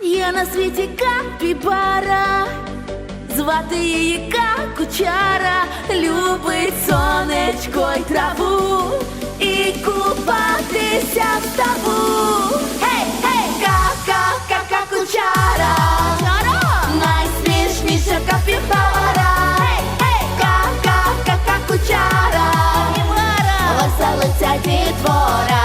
Є на світі капібара, звати її Какучара, любить сонечко й траву. І купатися в ставу. Гей, гей, ка-ка-ка-какучара, найсмішніша капібара. Гей, гей, ка-ка-ка-какучара, веселиться дітвора.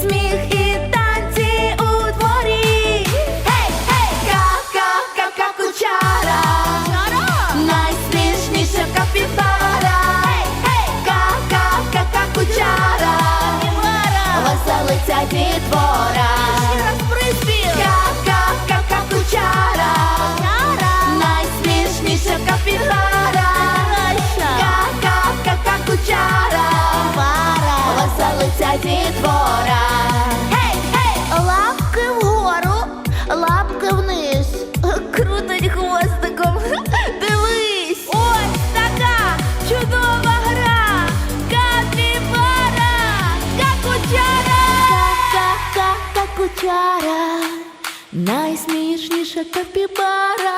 Сміх і танці у дворі. Гей, гей, ка-ка-ка-ка кучара. Найсмішніша капібара. Гей, гей, ка-ка-ка-ка кучара. Веселиться дітвора. Ка-ка-ка-ка Ка-ка-ка-какучара! Найсмішніша капібара!